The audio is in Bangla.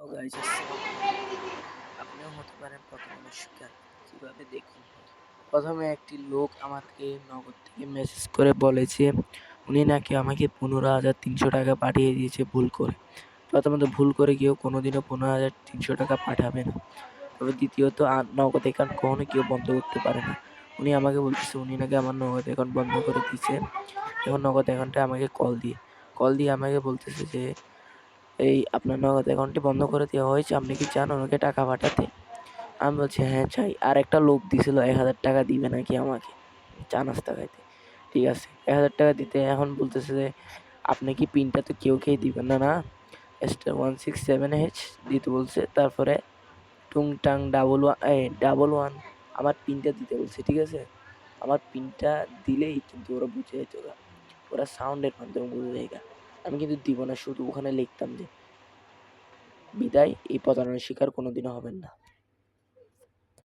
তো গাইস আপনিও হতে পারেন প্রতারণার শিকার কীভাবে দেখুন? প্রথমে একটি লোক আমাকে নগদ থেকে মেসেজ করে বলেছে, উনি নাকি আমাকে পনেরো হাজার তিনশো টাকা পাঠিয়ে দিয়েছে ভুল করে। প্রথমত ভুল করে কেউ কোনোদিনও পনেরো হাজার তিনশো টাকা পাঠাবে না। তবে দ্বিতীয়ত নগদ অ্যাকাউন্ট কখনো কেউ বন্ধ করতে পারে না। উনি আমাকে বলতেছে, উনি নাকি আমার নগদ অ্যাকাউন্ট বন্ধ করে দিয়েছে। এখন নগদ অ্যাকাউন্টে আমাকে কল দিয়ে। কল দিয়ে আমাকে বলতেছে যে এই আপনার নগদ অ্যাকাউন্টটি বন্ধ করে দেওয়া হয়েছে, আপনি কি চান ওনাকে টাকা পাঠাতে? আমি বলছি হ্যাঁ চাই। আর একটা লোক দিছিল, এক হাজার টাকা দিবে নাকি আমাকে? চা নাস্তা খাইতে। ঠিক আছে, এক হাজার টাকা দিতে। এখন বলতেছে যে, আপনি কি পিনটা তো কেউ খেয়ে দিবেন না না? Star one six seven H দিতে বলছে, তারপরে টুংটাং ডাবল ওয়ান এই ডাবল ওয়ান আমার পিনটা দিতে বলছে, ঠিক আছে? আমার পিনটা দিলেই কিন্তু ওরা বুঝে যেত। ওরা সাউন্ডের মাধ্যমে বুঝে যায়। আমি কিন্তু দিব না, শুধু ওখানে লিখতাম যে, বিদায়, এই প্রতারণার শিকার কোনোদিনও হবেন না।